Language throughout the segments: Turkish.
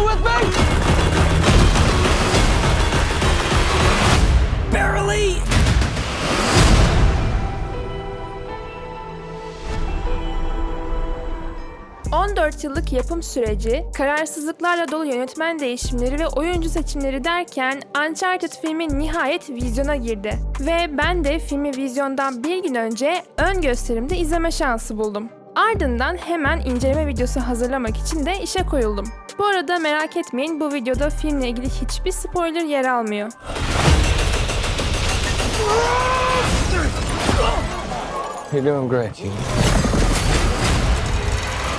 you with me? Barely. 14 yıllık yapım süreci, kararsızlıklarla dolu yönetmen değişimleri ve oyuncu seçimleri derken Uncharted filmi nihayet vizyona girdi. Ve ben de filmi vizyondan bir gün önce ön gösterimde izleme şansı buldum. Ardından hemen inceleme videosu hazırlamak için de işe koyuldum. Bu arada merak etmeyin bu videoda filmle ilgili hiçbir spoiler yer almıyor. You're doing great.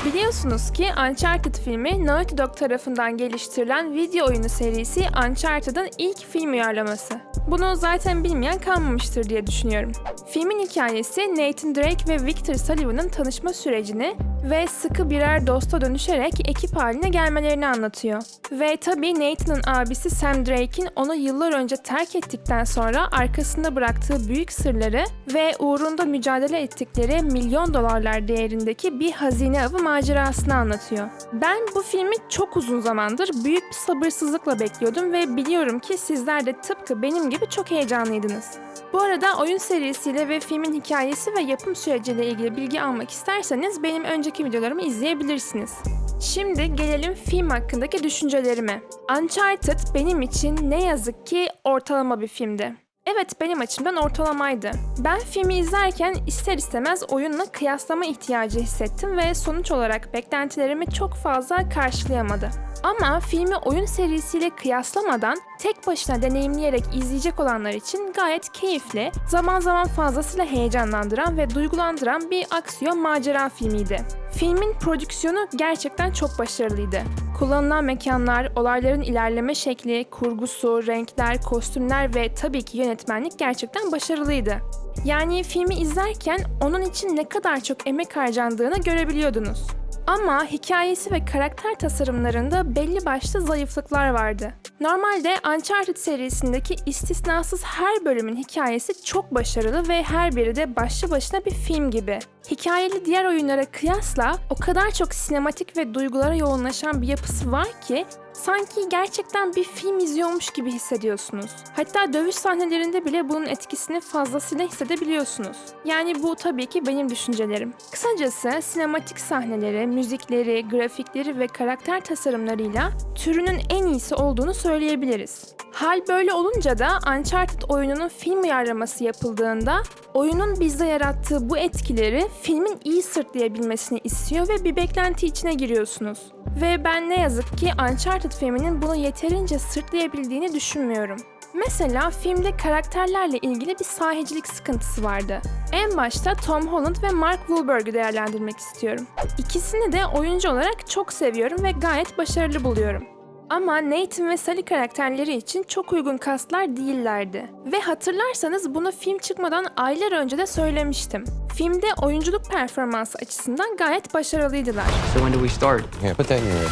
Biliyorsunuz ki Uncharted filmi Naughty Dog tarafından geliştirilen video oyunu serisi Uncharted'ın ilk film uyarlaması. Bunu zaten bilmeyen kalmamıştır diye düşünüyorum. Filmin hikayesi Nathan Drake ve Victor Sullivan'ın tanışma sürecini ve sıkı birer dosta dönüşerek ekip haline gelmelerini anlatıyor. Ve tabii Nathan'ın abisi Sam Drake'in onu yıllar önce terk ettikten sonra arkasında bıraktığı büyük sırları ve uğrunda mücadele ettikleri milyon dolarlar değerindeki bir hazine avı macerasını anlatıyor. Ben bu filmi çok uzun zamandır büyük bir sabırsızlıkla bekliyordum ve biliyorum ki sizler de tıpkı benim gibi çok heyecanlıydınız. Bu arada oyun serisiyle ve filmin hikayesi ve yapım süreciyle ilgili bilgi almak isterseniz benim önceki videolarımı izleyebilirsiniz. Şimdi gelelim film hakkındaki düşüncelerime. Uncharted benim için ne yazık ki ortalama bir filmdi. Evet benim açımdan ortalamaydı. Ben filmi izlerken ister istemez oyunla kıyaslama ihtiyacı hissettim ve sonuç olarak beklentilerimi çok fazla karşılayamadı. Ama filmi oyun serisiyle kıyaslamadan tek başına deneyimleyerek izleyecek olanlar için gayet keyifli, zaman zaman fazlasıyla heyecanlandıran ve duygulandıran bir aksiyon macera filmiydi. Filmin prodüksiyonu gerçekten çok başarılıydı. Kullanılan mekanlar, olayların ilerleme şekli, kurgusu, renkler, kostümler ve tabii ki yönetmenlik gerçekten başarılıydı. Yani filmi izlerken onun için ne kadar çok emek harcandığını görebiliyordunuz. Ama hikayesi ve karakter tasarımlarında belli başlı zayıflıklar vardı. Normalde Uncharted serisindeki istisnasız her bölümün hikayesi çok başarılı ve her biri de başlı başına bir film gibi. Hikayeli diğer oyunlara kıyasla o kadar çok sinematik ve duygulara yoğunlaşan bir yapısı var ki sanki gerçekten bir film izliyormuş gibi hissediyorsunuz. Hatta dövüş sahnelerinde bile bunun etkisini fazlasıyla hissedebiliyorsunuz. Yani bu tabii ki benim düşüncelerim. Kısacası sinematik sahneleri, müzikleri, grafikleri ve karakter tasarımlarıyla türünün en iyisi olduğunu söyleyebiliriz. Hal böyle olunca da Uncharted oyununun film uyarlaması yapıldığında oyunun bizde yarattığı bu etkileri filmin iyi sırtlayabilmesini istiyor ve bir beklenti içine giriyorsunuz. Ve ben ne yazık ki Uncharted filminin bunu yeterince sırtlayabildiğini düşünmüyorum. Mesela filmde karakterlerle ilgili bir sahicilik sıkıntısı vardı. En başta Tom Holland ve Mark Wahlberg'ü değerlendirmek istiyorum. İkisini de oyuncu olarak çok seviyorum ve gayet başarılı buluyorum. Ama Nathan ve Sally karakterleri için çok uygun kastlar değillerdi. Ve hatırlarsanız bunu film çıkmadan aylar önce de söylemiştim. Filmde oyunculuk performansı açısından gayet başarılıydılar. So when do we start? Here, put that in your.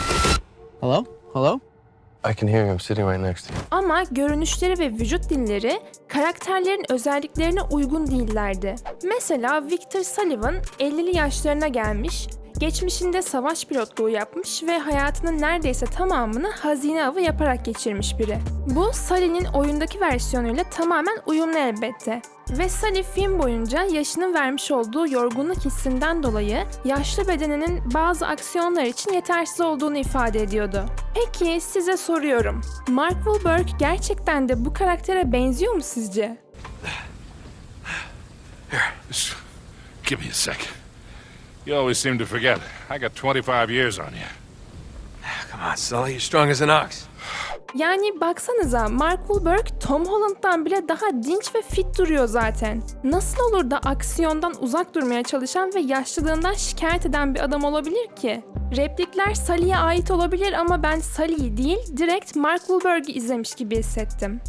Hello? Hello? I can hear him sitting right next to you. Ama görünüşleri ve vücut dilleri karakterlerin özelliklerine uygun değillerdi. Mesela Victor Sullivan 50'li yaşlarına gelmiş, geçmişinde savaş pilotluğu yapmış ve hayatının neredeyse tamamını hazine avı yaparak geçirmiş biri. Bu Sully'nin oyundaki versiyonuyla tamamen uyumlu elbette. Ve Sully film boyunca yaşının vermiş olduğu yorgunluk hissinden dolayı yaşlı bedeninin bazı aksiyonlar için yetersiz olduğunu ifade ediyordu. Peki size soruyorum. Mark Wahlberg gerçekten de bu karaktere benziyor mu sizce? Here, give me a sec. You always seem to forget. I got 25 years on you. Come on, Sully, you're strong as an ox. Yani baksanıza Mark Wahlberg Tom Holland'dan bile daha dinç ve fit duruyor zaten. Nasıl olur da aksiyondan uzak durmaya çalışan ve yaşlılığından şikayet eden bir adam olabilir ki? Replikler Sully'ye ait olabilir ama ben Sully'yi değil direkt Mark Wahlberg'i izlemiş gibi hissettim.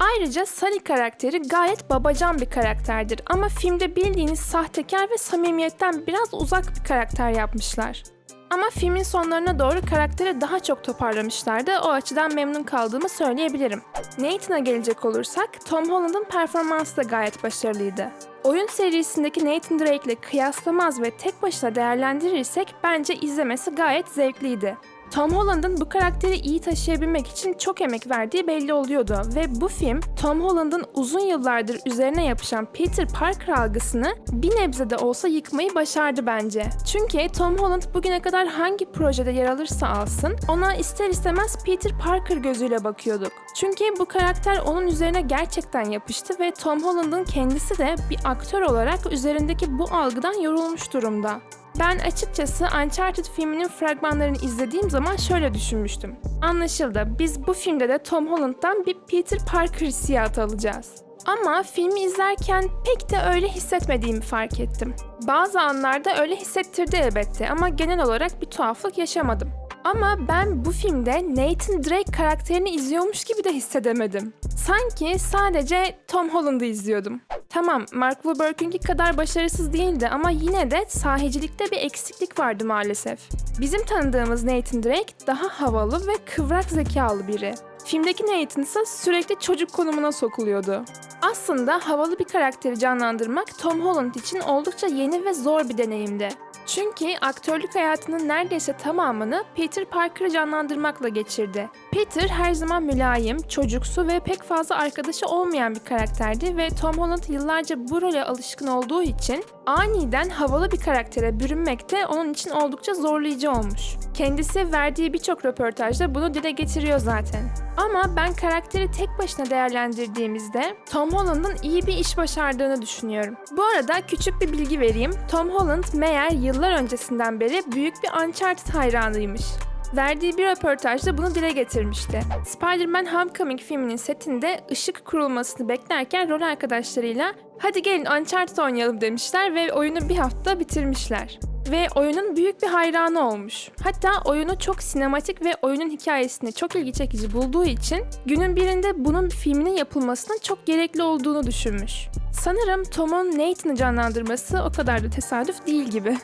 Ayrıca Sully karakteri gayet babacan bir karakterdir ama filmde bildiğiniz sahtekar ve samimiyetten biraz uzak bir karakter yapmışlar. Ama filmin sonlarına doğru karakteri daha çok toparlamışlardı. O açıdan memnun kaldığımı söyleyebilirim. Nathan'a gelecek olursak, Tom Holland'ın performansı da gayet başarılıydı. Oyun serisindeki Nathan Drake ile kıyaslamaz ve tek başına değerlendirirsek bence izlemesi gayet zevkliydi. Tom Holland'ın bu karakteri iyi taşıyabilmek için çok emek verdiği belli oluyordu ve bu film Tom Holland'ın uzun yıllardır üzerine yapışan Peter Parker algısını bir nebze de olsa yıkmayı başardı bence. Çünkü Tom Holland bugüne kadar hangi projede yer alırsa alsın ona ister istemez Peter Parker gözüyle bakıyorduk. Çünkü bu karakter onun üzerine gerçekten yapıştı ve Tom Holland'ın kendisi de bir aktör olarak üzerindeki bu algıdan yorulmuş durumda. Ben açıkçası Uncharted filminin fragmanlarını izlediğim zaman şöyle düşünmüştüm. Anlaşıldı, biz bu filmde de Tom Holland'dan bir Peter Parker hissiyatı alacağız. Ama filmi izlerken pek de öyle hissetmediğimi fark ettim. Bazı anlarda öyle hissettirdi elbette ama genel olarak bir tuhaflık yaşamadım. Ama ben bu filmde Nathan Drake karakterini izliyormuş gibi de hissedemedim. Sanki sadece Tom Holland'ı izliyordum. Tamam, Mark Wahlberg'ünki kadar başarısız değildi ama yine de sahicilikte bir eksiklik vardı maalesef. Bizim tanıdığımız Nathan Drake daha havalı ve kıvrak zekalı biri. Filmdeki Nathan ise sürekli çocuk konumuna sokuluyordu. Aslında havalı bir karakteri canlandırmak Tom Holland için oldukça yeni ve zor bir deneyimdi. Çünkü aktörlük hayatının neredeyse tamamını Peter Parker'ı canlandırmakla geçirdi. Peter her zaman mülayim, çocuksu ve pek fazla arkadaşı olmayan bir karakterdi ve Tom Holland yıllarca bu role alışkın olduğu için aniden havalı bir karaktere bürünmek de onun için oldukça zorlayıcı olmuş. Kendisi verdiği birçok röportajda bunu dile getiriyor zaten. Ama ben karakteri tek başına değerlendirdiğimizde Tom Holland'ın iyi bir iş başardığını düşünüyorum. Bu arada küçük bir bilgi vereyim. Tom Holland meğer yıllar öncesinden beri büyük bir Uncharted hayranıymış. Verdiği bir röportajda bunu dile getirmişti. Spider-Man Homecoming filminin setinde ışık kurulmasını beklerken rol arkadaşlarıyla hadi gelin Uncharted oynayalım demişler ve oyunu bir hafta bitirmişler ve oyunun büyük bir hayranı olmuş. Hatta oyunu çok sinematik ve oyunun hikayesini çok ilgi çekici bulduğu için günün birinde bunun filminin yapılmasının çok gerekli olduğunu düşünmüş. Sanırım Tom'un Nathan'ı canlandırması o kadar da tesadüf değil gibi.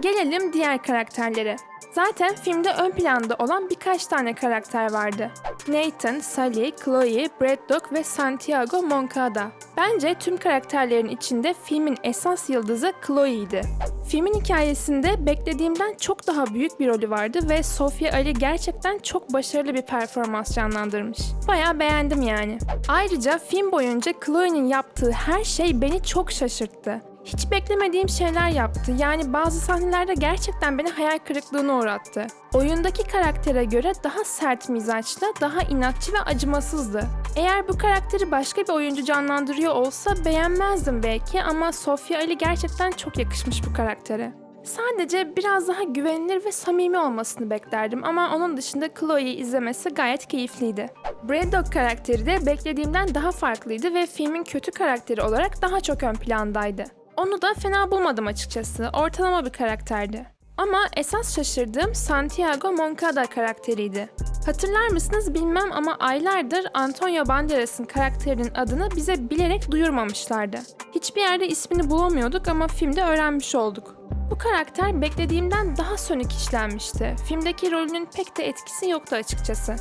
Gelelim diğer karakterlere. Zaten filmde ön planda olan birkaç tane karakter vardı. Nathan, Sally, Chloe, Braddock ve Santiago Moncada. Bence tüm karakterlerin içinde filmin esas yıldızı Chloe'ydi. Filmin hikayesinde beklediğimden çok daha büyük bir rolü vardı ve Sofia Ali gerçekten çok başarılı bir performans canlandırmış. Bayağı beğendim yani. Ayrıca film boyunca Chloe'nin yaptığı her şey beni çok şaşırttı. Hiç beklemediğim şeyler yaptı. Yani bazı sahnelerde gerçekten beni hayal kırıklığına uğrattı. Oyundaki karaktere göre daha sert mizaçlı, daha inatçı ve acımasızdı. Eğer bu karakteri başka bir oyuncu canlandırıyor olsa beğenmezdim belki ama Sofia Ali gerçekten çok yakışmış bu karaktere. Sadece biraz daha güvenilir ve samimi olmasını beklerdim ama onun dışında Chloe'yi izlemesi gayet keyifliydi. Braddock karakteri de beklediğimden daha farklıydı ve filmin kötü karakteri olarak daha çok ön plandaydı. Onu da fena bulmadım açıkçası. Ortalama bir karakterdi. Ama esas şaşırdığım Santiago Moncada karakteriydi. Hatırlar mısınız bilmem ama aylardır Antonio Banderas'ın karakterinin adını bize bilerek duyurmamışlardı. Hiçbir yerde ismini bulamıyorduk ama filmde öğrenmiş olduk. Bu karakter beklediğimden daha sönük işlenmişti. Filmdeki rolünün pek de etkisi yoktu açıkçası.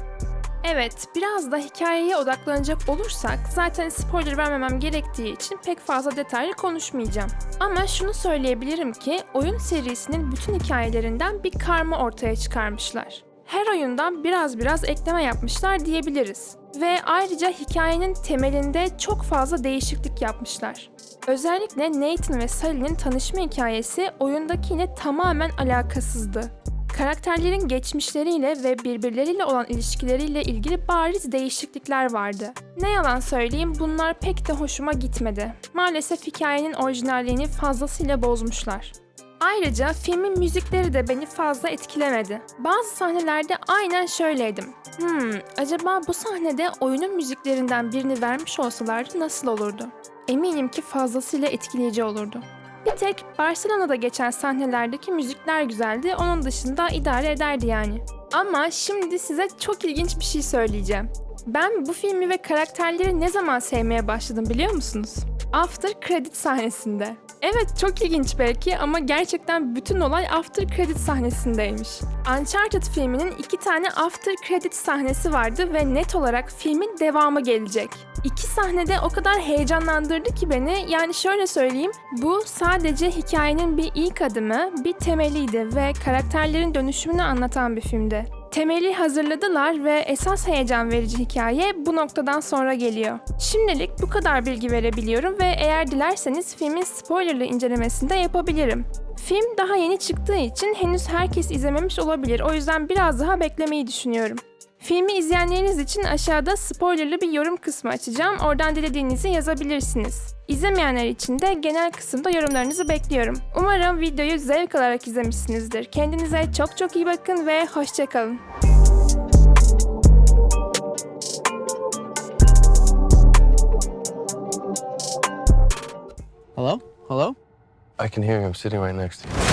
Evet, biraz da hikayeye odaklanacak olursak zaten spoiler vermemem gerektiği için pek fazla detaylı konuşmayacağım. Ama şunu söyleyebilirim ki oyun serisinin bütün hikayelerinden bir karma ortaya çıkarmışlar. Her oyundan biraz biraz ekleme yapmışlar diyebiliriz. Ve ayrıca hikayenin temelinde çok fazla değişiklik yapmışlar. Özellikle Nathan ve Sally'nin tanışma hikayesi oyundakine tamamen alakasızdı karakterlerin geçmişleriyle ve birbirleriyle olan ilişkileriyle ilgili bariz değişiklikler vardı. Ne yalan söyleyeyim bunlar pek de hoşuma gitmedi. Maalesef hikayenin orijinalliğini fazlasıyla bozmuşlar. Ayrıca filmin müzikleri de beni fazla etkilemedi. Bazı sahnelerde aynen şöyleydim. Hmm, acaba bu sahnede oyunun müziklerinden birini vermiş olsalardı nasıl olurdu? Eminim ki fazlasıyla etkileyici olurdu. Bir tek Barcelona'da geçen sahnelerdeki müzikler güzeldi. Onun dışında idare ederdi yani. Ama şimdi size çok ilginç bir şey söyleyeceğim. Ben bu filmi ve karakterleri ne zaman sevmeye başladım biliyor musunuz? After Credit sahnesinde. Evet çok ilginç belki ama gerçekten bütün olay After Credit sahnesindeymiş. Uncharted filminin iki tane After Credit sahnesi vardı ve net olarak filmin devamı gelecek. İki sahnede o kadar heyecanlandırdı ki beni. Yani şöyle söyleyeyim, bu sadece hikayenin bir ilk adımı, bir temeliydi ve karakterlerin dönüşümünü anlatan bir filmdi. Temeli hazırladılar ve esas heyecan verici hikaye bu noktadan sonra geliyor. Şimdilik bu kadar bilgi verebiliyorum ve eğer dilerseniz filmin spoilerlı incelemesini de yapabilirim. Film daha yeni çıktığı için henüz herkes izlememiş olabilir. O yüzden biraz daha beklemeyi düşünüyorum. Filmi izleyenleriniz için aşağıda spoilerlı bir yorum kısmı açacağım. Oradan dilediğinizi yazabilirsiniz. İzlemeyenler için de genel kısımda yorumlarınızı bekliyorum. Umarım videoyu zevk alarak izlemişsinizdir. Kendinize çok çok iyi bakın ve hoşçakalın. Hello? Hello? I can hear you. I'm sitting right next to you.